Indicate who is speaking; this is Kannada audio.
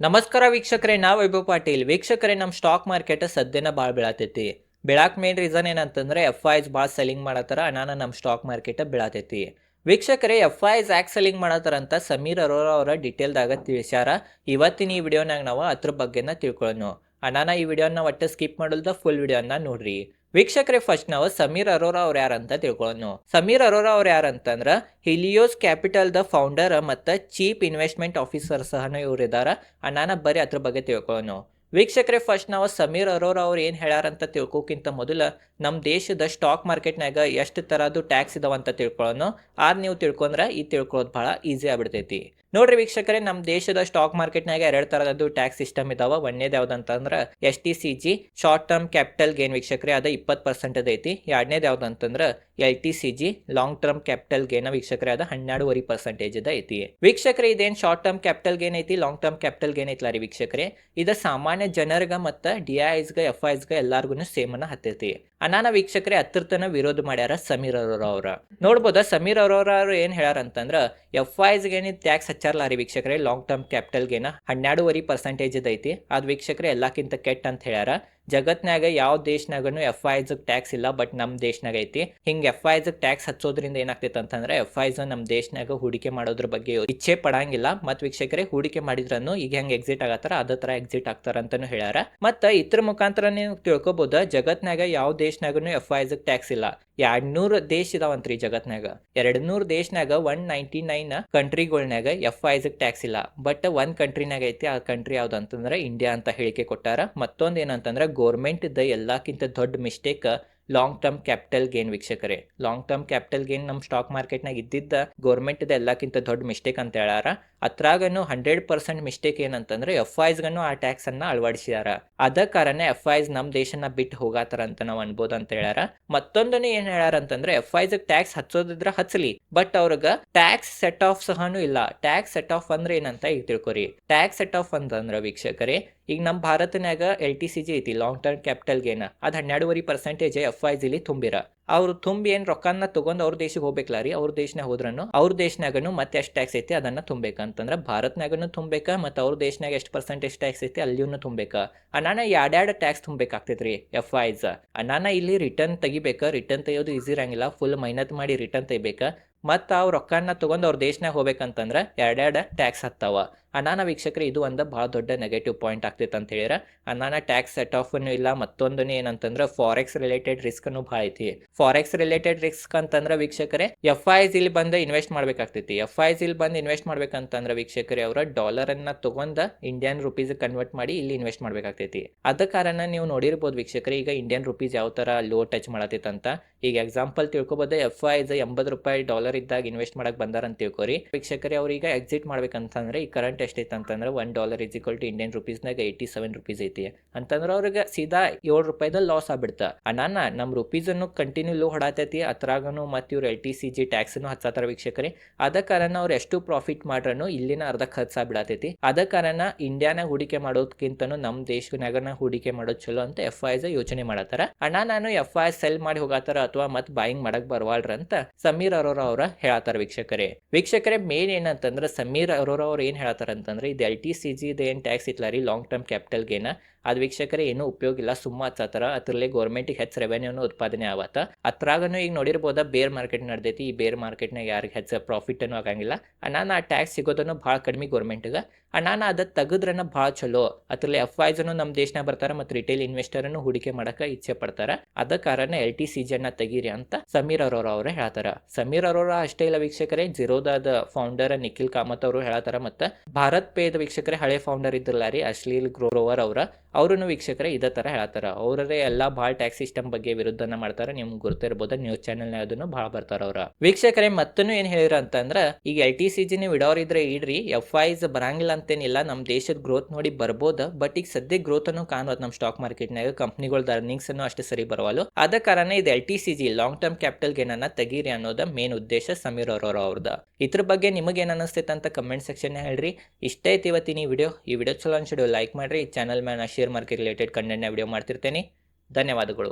Speaker 1: ನಮಸ್ಕಾರ ವೀಕ್ಷಕರೇ ನಾ ವೈಭವ್ ಪಾಟೀಲ್. ವೀಕ್ಷಕರೇ ನಮ್ಮ ಸ್ಟಾಕ್ ಮಾರ್ಕೆಟ್ ಸದ್ಯನ ಭಾಳ ಬೀಳತೈತಿ. ಬೆಳಕ್ ಮೇನ್ ರೀಸನ್ ಏನಂತಂದ್ರೆ ಎಫ್ ಐಸ್ ಭಾಳ ಸೆಲ್ಲಿಂಗ್ ಮಾಡತ್ತಾರ ಅನಾನ ನಮ್ಮ ಸ್ಟಾಕ್ ಮಾರ್ಕೆಟ್ ಬೀಳತೈತಿ. ವೀಕ್ಷಕರೇ ಎಫ್ ಐಸ್ ಯಾಕೆ ಸೆಲ್ಲಿಂಗ್ ಮಾಡತ್ತಾರ ಅಂತ ಸಮೀರ್ ಅರೋರಾ ಅವರ ಡಿಟೇಲ್ದಾಗ ತಿಳಿಸ್ಯಾರ. ಇವತ್ತಿನ ಈ ವಿಡಿಯೋನಾಗ ನಾವು ಅದ್ರ ಬಗ್ಗೆನ ತಿಳ್ಕೊಳ್ಳೋಣ ಅನಾನ ಈ ವಿಡಿಯೋನ ಒಟ್ಟು ಸ್ಕಿಪ್ ಮಾಡಲ್ದ ಫುಲ್ ವಿಡಿಯೋನ ನೋಡ್ರಿ. ವೀಕ್ಷಕರೇ ಫಸ್ಟ್ ನಾವು ಸಮೀರ್ ಅರೋರಾ ಅವ್ರು ಯಾರಂತ ತಿಳ್ಕೊಳ್ಳೋಣ ಸಮೀರ್ ಅರೋರಾ ಅವ್ರು ಯಾರಂತಂದ್ರ ಹಿಲಿಯೋಸ್ ಕ್ಯಾಪಿಟಲ್ ದ ಫೌಂಡರ್ ಮತ್ತು ಚೀಫ್ ಇನ್ವೆಸ್ಟ್ಮೆಂಟ್ ಆಫೀಸರ್ ಸಹ ಇವ್ರು ಇದಾರ. ಅಣ್ಣನ ಬರೀ ಅದ್ರ ಬಗ್ಗೆ ತಿಳ್ಕೊಳ್ಳೋಣ ವೀಕ್ಷಕರೇ ಫಸ್ಟ್ ನಾವು ಸಮೀರ್ ಅರೋರಾ ಅವ್ರು ಏನು ಹೇಳ್ಯಾರಂತ ತಿಳ್ಕೊಕ್ಕಿಂತ ಮೊದಲ ನಮ್ಮ ದೇಶದ ಸ್ಟಾಕ್ ಮಾರ್ಕೆಟ್ನಾಗ ಎಷ್ಟು ಥರದ್ದು ಟ್ಯಾಕ್ಸ್ ಇದಾವಂತ ತಿಳ್ಕೊಳ್ಳೋಣ ಆರು ನೀವು ತಿಳ್ಕೊಂಡ್ರೆ ಈ ತಿಳ್ಕೊಳ್ಳೋದು ಭಾಳ ಈಸಿ ಆಗ್ಬಿಡ್ತೈತಿ. ನೋಡ್ರಿ ವೀಕ್ಷಕರೇ ನಮ್ಮ ದೇಶದ ಸ್ಟಾಕ್ ಮಾರ್ಕೆಟ್ನಾಗ ಎರಡು ಥರದ್ದು ಟ್ಯಾಕ್ಸ್ ಸಿಸ್ಟಮ್ ಇದಾವ. ಒಂದೇದು ಯಾವ್ದಂತಂದ್ರೆ S T C G short term capital gain ವೀಕ್ಷಕರೇ, ಅದ ಇಪ್ಪತ್ತು ಪರ್ಸೆಂಟ್ ಐತಿ. ಎರಡನೇದು ಯಾವ್ದಂತಂದ್ರೆ L T C G long term capital gain ವೀಕ್ಷಕರೇ, ಅದ ಹನ್ನೆರಡುವರೆ ಪರ್ಸೆಂಟೇಜ್ ಅದ ಐತಿ. ವೀಕ್ಷಕರೇ, ಇದೇನು ಶಾರ್ಟ್ ಟರ್ಮ್ ಕ್ಯಾಪಿಟಲ್ ಗೇನ್ ಐತಿ ಲಾಂಗ್ ಟರ್ಮ್ ಕ್ಯಾಪಿಟಲ್ ಗೇನ್ ಐತಿ ರೀ ವೀಕ್ಷಕರೇ? ಇದ ಸಾಮಾನ್ಯ ಜನರಿಗೆ ಮತ್ತು ಡಿ ಐಸ್ಗೆ ಎಫ್ ಐಸ್ಗೆ ಎಲ್ಲಾರ್ಗು ಅನ್ನ ಹತ್ತೈತಿ. ಅನಾನ ವೀಕ್ಷಕರೇ ಹತ್ತಿರತನ ವಿರೋಧ ಮಾಡ್ಯಾರ ಸಮೀರ್ ಅವ್ರ ನೋಡ್ಬೋದ, ಸಮೀರ್ ಅರೋರಾ ಏನ್ ಹೇಳ್ಯಾರ ಅಂತಂದ್ರ ಎಫ್ ಐಸ್ಗೆ ಟ್ಯಾಕ್ಸ್ ಹಚ್ಚಾರಲ್ಲ ವೀಕ್ಷಕರೇ ಲಾಂಗ್ ಟರ್ಮ್ ಕ್ಯಾಪಿಟಲ್ ಗೇನ ಹನ್ನೆರಡುವರೆ ಪರ್ಸೆಂಟೇಜ್ ಐತಿ ಅದ್ ವೀಕ್ಷಕರೇ ಎಲ್ಲಕ್ಕಿಂತ ಕೆಟ್ಟ ಅಂತ ಹೇಳ್ಯಾರ. ಜಗತ್ನಾಗ ಯಾವ ದೇಶನಾಗನು ಎಫ್ ಐಸ್ ಟ್ಯಾಕ್ಸ್ ಇಲ್ಲ ಬಟ್ ನಮ್ಮ ದೇಶನಾಗ ಐತಿ. ಹಿಂಗೆ ಎಫ್ ಐಸ್ ಟ್ಯಾಕ್ಸ್ ಹಚ್ಚೋದ್ರಿಂದ ಏನಾಗ್ತೈತೆ ಅಂತಂದ್ರೆ ಎಫ್ ಐಸ್ ನಮ್ಮ ದೇಶನಾಗ ಹೂಡಿಕೆ ಮಾಡೋದ್ರ ಬಗ್ಗೆ ಇಚ್ಛೆ ಪಡಂಗಿಲ್ಲ. ಮತ್ ವೀಕ್ಷಕರೇ, ಹೂಡಿಕೆ ಮಾಡಿದ್ರನ್ನು ಈಗ ಹೆಂಗ್ ಎಕ್ಸಿಟ್ ಆಗತ್ತಾರ, ಅದ ತರ ಎಕ್ಸಿಟ್ ಆಗ್ತಾರ ಅಂತಾನು ಹೇಳ್ಯಾರ. ಮತ್ತ ಇದ್ರ ಮುಖಾಂತರ ನೀವು ತಿಳ್ಕೊಬಹುದು ಜಗತ್ನಾಗ ಯಾವ ದೇಶನಾಗನು ಎಫ್ ಐಸ್ ಟ್ಯಾಕ್ಸ್ ಇಲ್ಲ. ಎರಡ್ ದೇಶ ಇದಾವಂತ್ರಿ ಜಗತ್ನಾಗ ಎರಡ್ ನೂರ್ ದೇಶನಾಗ ಒನ್ ನೈಂಟಿ ನೈನ್ ಕಂಟ್ರಿಗಳ್ನಾಗ ಎಫ್ ಐಸ್ ಟ್ಯಾಕ್ಸ್ ಇಲ್ಲ. ಬಟ್ ಒಂದ್ ಕಂಟ್ರಿನಾಗ ಐತಿ, ಆ ಕಂಟ್ರಿ ಯಾವ್ದು ಅಂತಂದ್ರೆ ಇಂಡಿಯಾ ಅಂತ ಹೇಳಿಕೆ ಕೊಟ್ಟಾರ. ಮತ್ತೊಂದ್ ಏನಂತಂದ್ರೆ ಗೋರ್ಮೆಂಟ್ ದ ಎಲ್ಲಕ್ಕಿಂತ ದೊಡ್ಡ mistake long term capital gain ವೀಕ್ಷಕರೇ. ಲಾಂಗ್ ಟರ್ಮ್ ಕ್ಯಾಪಿಟಲ್ ಗೇನ್ ನಮ್ಮ ಸ್ಟಾಕ್ ಮಾರ್ಕೆಟ್ನಾಗ ಇದ್ದಿದ್ದ ಗೋರ್ಮೆಂಟ್ ಇದ್ದ ಎಲ್ಲಕ್ಕಿಂತ ದೊಡ್ಡ ಮಿಸ್ಟೇಕ್ ಅಂತ ಹೇಳಾರ ಅತ್ರಾಗನು ಹಂಡ್ರೆಡ್ ಪರ್ಸೆಂಟ್ ಮಿಸ್ಟೇಕ್ ಏನಂತಂದ್ರೆ ಎಫ್ ಐಸ್ಗನು ಆ ಟ್ಯಾಕ್ಸ್ ಅನ್ನ ಅಳವಡಿಸಿದಾರ ಅದ ಕಾರಣ ಎಫ್ ಐಸ್ ನಮ್ಮ ದೇಶನ ಬಿಟ್ಟು ಹೋಗಾತಾರ ಅಂತ ನಾವು ಅನ್ಬೋದು ಅಂತ ಹೇಳಾರ ಮತ್ತೊಂದನೇ ಏನ್ ಹೇಳಾರ ಅಂತಂದ್ರೆ ಎಫ್ ಐಸ್ ಟ್ಯಾಕ್ಸ್ ಹಚ್ಚೋದಿದ್ರ ಹಚ್ಚಲಿ. ಬಟ್ ಅವ್ರಿಗೆ ಟ್ಯಾಕ್ಸ್ ಸೆಟ್ ಆಫ್ ಸಹನು ಇಲ್ಲ. ಟ್ಯಾಕ್ಸ್ ಸೆಟ್ ಆಫ್ ಅಂದ್ರೆ ಏನಂತ ಈಗ ತಿಳ್ಕೊರಿ. ಟ್ಯಾಕ್ಸ್ ಸೆಟ್ ಆಫ್ ಅಂತಂದ್ರ ವೀಕ್ಷಕರೇ ಈಗ ನಮ್ಮ ಭಾರತನಾಗ ಎಲ್ ಟಿ ಸಿ ಜಿ ಐತಿ ಲಾಂಗ್ ಟರ್ಮ್ ಕ್ಯಾಪಿಟಲ್ ಗೇನ ಅದು ಹನ್ನೆರಡುವರೆ ಪರ್ಸೆಂಟೇಜ್ ಎಫ್ ಐ ಜಿಲಿ ತುಂಬಿರ. ಅವ್ರು ತುಂಬಿ ಏನು ರೊಕ್ಕನ ತೊಗೊಂಡು ಅವ್ರ ದೇಶಕ್ಕೆ ಹೋಗ್ಬೇಕಲ್ಲ ರೀ? ಅವ್ರ ದೇಶನಾಗ ಹೋದ್ರೂ ಅವ್ರ ದೇಶನಾಗನು ಮತ್ತೆ ಎಷ್ಟು ಟ್ಯಾಕ್ಸ್ ಐತಿ ಅದನ್ನು ತುಂಬೇಕಂತಂದ್ರೆ ಭಾರತ್ನಾಗನು ತುಂಬೇಕ ಮತ್ತು ಅವ್ರ ದೇಶನಾಗ ಎಷ್ಟು ಪರ್ಸೆಂಟೇಜ್ ಟ್ಯಾಕ್ಸ್ ಐತಿ ಅಲ್ಲಿಯೂ ತುಂಬೇಕ ಅನಾನ ಎರಡೆರಡು ಟ್ಯಾಕ್ಸ್ ತುಂಬೇಕಾಗ್ತೈತಿ ರೀ ಎಫ್ ಐಸ್ ಅನಾನ ಇಲ್ಲಿ ರಿಟರ್ನ್ ತೆಗಿಬೇಕಾ ರಿಟರ್ನ್ ತೆಗೆಯೋದು ಈಸಿ ಇರಂಗಿಲ್ಲ ಫುಲ್ ಮೈನತ್ ಮಾಡಿ ರಿಟರ್ನ್ ತೆಗಿಬೇಕಾ. ಮತ್ತು ಅವ್ರ ರೊಕ್ಕನ ತೊಗೊಂಡು ಅವ್ರ ದೇಶನಾಗ ಹೋಗ್ಬೇಕಂತಂದ್ರೆ ಎರಡೆರಡು ಟ್ಯಾಕ್ಸ್ ಹತ್ತಾವ. ಅನಾನ ವೀಕ್ಷಕರು, ಇದು ಒಂದು ಭಾಳ ದೊಡ್ಡ ನೆಗೆಟಿವ್ ಪಾಯಿಂಟ್ ಆಗ್ತೈತೆ ಅಂತ ಹೇಳಿದ್ರೆ ಅನಾನ ಟ್ಯಾಕ್ಸ್ ಸೆಟ್ ಆಫನ್ನು ಇಲ್ಲ ಮತ್ತೊಂದು ಏನಂತಂದ್ರೆ ಫಾರೆಕ್ಸ್ ರಿಲೇಟೆಡ್ ರಿಸ್ಕ್ನು ಭಾಳ ಐತಿ. ಫಾರೆಕ್ಸ್ ರಿಲೇಟೆಡ್ ರಿಸ್ಕ್ ಅಂತಂದ್ರೆ ವೀಕ್ಷಕರೇ ಎಫ್ ಐಸ್ ಇಲ್ಲಿ ಬಂದು ಇನ್ವೆಸ್ಟ್ ಮಾಡ್ಬೇಕಾಗ್ತೈತಿ. ಎಫ್ ಐಸ್ ಇಲ್ಲಿ ಬಂದು ಇನ್ವೆಸ್ಟ್ ಮಾಡ್ಬೇಕಂತಂದ್ರೆ ವೀಕ್ಷಕರೇ, ಅವರ ಅನ್ನ ತಗೊಂಡ ಇಂಡಿಯನ್ ರುಪೀಸ್ ಕನ್ವರ್ಟ್ ಮಾಡಿ ಇಲ್ಲಿ ಇನ್ವೆಸ್ಟ್ ಮಾಡ್ಬೇಕಾಗ್ತೈತಿ. ಅದ ಕಾರಣ ನೀವು ನೋಡಿರ್ಬೋದು ವೀಕ್ಷಕರೇ, ಈಗ ಇಂಡಿಯನ್ ರುಪೀಸ್ ಯಾವ ತರ ಲೋ ಟಚ್ ಮಾಡತೈತಂತ ಈಗ ಎಕ್ಸಾಂಪಲ್ ತಿಳ್ಕೊಬೋದು ಎಫ್ ಐಸ್ ಎಂಬತ್ತು ರೂಪಾಯಿ ಡಾಲರ್ ಇದ್ದಾಗ ಇನ್ವೆಸ್ಟ್ ಮಾಡಕ್ ಬಂದಾರ ಅಂತ ತಿಳ್ಕೊರಿ. ವೀಕ್ಷಕರೇ, ಅವ್ರಿಗೆ ಎಕ್ಸಿಟ್ ಮಾಡ್ಬೇಕಂತಂದ್ರೆ ಈ ಕರೆಂಟ್ ಎಷ್ಟೈತೆ ಅಂತಂದ್ರೆ one dollar is equal to Indian ರುಪೀಸ್ನಾಗ eighty seven rupees ಐತಿ. ಅಂತಂದ್ರೆ ಅವ್ರಿಗೆ ಸೀದಾ ಏಳು ರೂಪಾಯಿದಲ್ಲಿ ಲಾಸ್ ಆಗ್ಬಿಡ್ತಾ. ಅಣ್ಣಾನ ನಮ್ಮ ರುಪೀಸ್ ಅನ್ನು ಕಂಟಿನ್ಯೂ ಲೋ ಹೊಡಾತೈತಿ ಅತ್ರಾಗನು ಮತ್ತು ಇವ್ರು L T C G tax ಅನ್ನು ಹಚ್ಚತ್ತಾರ ವೀಕ್ಷಕರೇ. ಅದ ಕಾರಣ ಅವ್ರು ಎಷ್ಟು ಪ್ರಾಫಿಟ್ ಮಾಡ್ರನು ಇಲ್ಲಿನ ಅರ್ಧ ಖರ್ಚು ಬಿಡತೈತಿ ಅದ ಕಾರಣ ಇಂಡಿಯಾನಾಗ ಹೂಡಿಕೆ ಮಾಡೋದಕ್ಕಿಂತನೂ ನಮ್ಮ ದೇಶನಾಗನ ಹೂಡಿಕೆ ಮಾಡೋದು ಚಲೋ ಅಂತ ಎಫ್ ಐಸ್ ಯೋಚನೆ ಮಾಡತ್ತಾರ. ಅಣ್ಣ, ನಾನು ಎಫ್ ಐ ಸೆಲ್ ಮಾಡಿ ಹೋಗಾತಾರ ಅಥವಾ ಮತ್ ಬಾಯಿಂಗ್ ಮಾಡಕ್ ಬರ್ವಾಳ್ರ ಅಂತ ಸಮೀರ್ ಅರೋರ ಅವ್ರ ಹೇಳತಾರ ವೀಕ್ಷಕರೇ. ವೀಕ್ಷಕರೇ ಮೇನ್ ಏನಂತಂದ್ರೆ ಸಮೀರ್ ಅರೋರ ಅವ್ರ ಏನ್ ಹೇಳ್ತಾರ ಅಂತಂದ್ರೆ ಇದು ಎಲ್ ಟಿ ಸಿ ಜಿ ಏನು ಟ್ಯಾಕ್ಸ್ ಇತ್ತಲ್ಲ ರೀ? ಲಾಂಗ್ ಟರ್ಮ್ ಕ್ಯಾಪಿಟಲ್ ಗೇನ ಅದು ವೀಕ್ಷಕರೇ, ಏನೂ ಉಪಯೋಗ ಇಲ್ಲ. ಸುಮ್ಮ ಹಚ್ಚತ್ತಾರ ಅದರಲ್ಲಿ ಗೌರ್ಮೆಂಟಿಗೆ ಹೆಚ್ಚು ರೆವೆನ್ಯೂನು ಉತ್ಪಾದನೆ ಆವತ್ತ. ಅತ್ರಾಗನು ಈಗ ನೋಡಿರ್ಬೋದ ಬೇರ್ ಮಾರ್ಕೆಟ್ ನಡೆದೈತಿ. ಈ ಬೇರ್ ಮಾರ್ಕೆಟ್ನಾಗ ಯಾರಿಗೆ ಹೆಚ್ಚು ಪ್ರಾಫಿಟ್ ಅನ್ನೋ ಆಗಂಗಿಲ್ಲ. ನಾನು ಆ ಟ್ಯಾಕ್ಸ್ ಸಿಗೋದನ್ನು ಭಾಳ ಕಡಿಮೆ ಗೌರ್ಮೆಂಟ್ಗೆ ಅಣ್ಣಾನ ಅದ ತೆಗದ್ರನ ಭಾಳ ಚಲೋ. ಅದ್ರಲ್ಲಿ ಎಫ್ ಐಸನು ನಮ್ಮ ದೇಶನಾಗ ಬರ್ತಾರ ಮತ್ತು ರಿಟೇಲ್ ಇನ್ವೆಸ್ಟರ್ನು ಹೂಡಿಕೆ ಮಾಡಕ್ಕೆ ಇಚ್ಛೆ ಪಡ್ತಾರ. ಅದ ಕಾರಣ ಎಲ್ ಟಿ ಸಿ ಜನ್ನ ತೆಗೀರಿ ಅಂತ ಸಮೀರ್ ಅರೋರ ಅವರು ಹೇಳ್ತಾರ. ಸಮೀರ್ ಅರೋರ ಅಷ್ಟೇ ಇಲ್ಲ ವೀಕ್ಷಕರೇ ಜಿರೋದಾದ ಫೌಂಡರ್ ನಿಖಿಲ್ ಕಾಮತ್ ಅವರು ಹೇಳ್ತಾರ ಮತ್ತ ಭಾರತ್ ಪೇದ ವೀಕ್ಷಕರೇ ಹಳೆ ಫೌಂಡರ್ ಇದ್ರಲ್ಲ ರೀ, ಅಶ್ಲೀಲ್ ಗ್ರೋವರ್ ಅವರ. ಅವ್ರೂ ವೀಕ್ಷಕರೇ ಇದೇ ಥರ ಹೇಳ್ತಾರೆ. ಅವರೇ ಎಲ್ಲ ಭಾಳ ಟ್ಯಾಕ್ಸ್ ಸಿಸ್ಟಮ್ ಬಗ್ಗೆ ವಿರುದ್ಧನ ಮಾಡ್ತಾರೆ. ನಿಮ್ಗೆ ಗೊತ್ತಿರ್ಬೋದು ನ್ಯೂಸ್ ಚಾನೆಲ್ ಅದನ್ನು ಭಾಳ ಬರ್ತಾರ ಅವ್ರ. ವೀಕ್ಷಕರೇ ಮತ್ತೂ ಏನು ಹೇಳಿರ ಅಂತಂದ್ರೆ, ಈಗ ಎಲ್ ಟಿ ಸಿ ಜಿ ನೀವು ಇಡೋರಿದ್ರೆ ಇಡ್ರಿ ಎಫ್ ಐಸ್ ಬರಂಗಿಲ್ಲ ಅಂತೇನಿಲ್ಲ ನಮ್ಮ ದೇಶದ ಗ್ರೋತ್ ನೋಡಿ ಬರ್ಬೋದು ಬಟ್ ಈಗ ಸದ್ಯ ಗ್ರೋತ್ ಅನ್ನು ಕಾಣುವುದು ನಮ್ಮ ಸ್ಟಾಕ್ ಮಾರ್ಕೆಟ್ನಾಗ ಕಂಪ್ನಿಗಳ ಅರ್ನಿಂಗ್ಸ್ ಅನ್ನು ಅಷ್ಟು ಸರಿ ಬರವಲ್ಲ ಅದ ಕಾರಣ ಇದು L T C G long term capital gain ಅನ್ನ ತೆಗೀರಿ ಅನ್ನೋದ ಮೇನ್ ಉದ್ದೇಶ ಸಮೀರ್ ಅವ್ರವ್ರ ಅವ್ರದ. ಇದ್ರ ಬಗ್ಗೆ ನಿಮಗೆ ಏನ್ ಅನಿಸ್ತೈತೆ ಅಂತ ಕಮೆಂಟ್ ಸೆಕ್ಷನ್ ಹೇಳ್ರಿ. ಇಷ್ಟೇ ಇವತ್ತಿನ ವಿಡಿಯೋ ಈ ವಿಡಿಯೋ ಚಲೋ ಅನ್ಸಿಡಿಯೋ ಲೈಕ್ ಮಾಡ್ರಿ. ಚಾನಲ್ ಮೇಲೆ ಶೇರ್ ಮಾರ್ಕೆಟ್ ರಿಲೇಟೆಡ್ ಕಂಟೆಂಟ್ನ ವಿಡಿಯೋ ಮಾಡ್ತಿರ್ತೇನೆ. ಧನ್ಯವಾದಗಳು.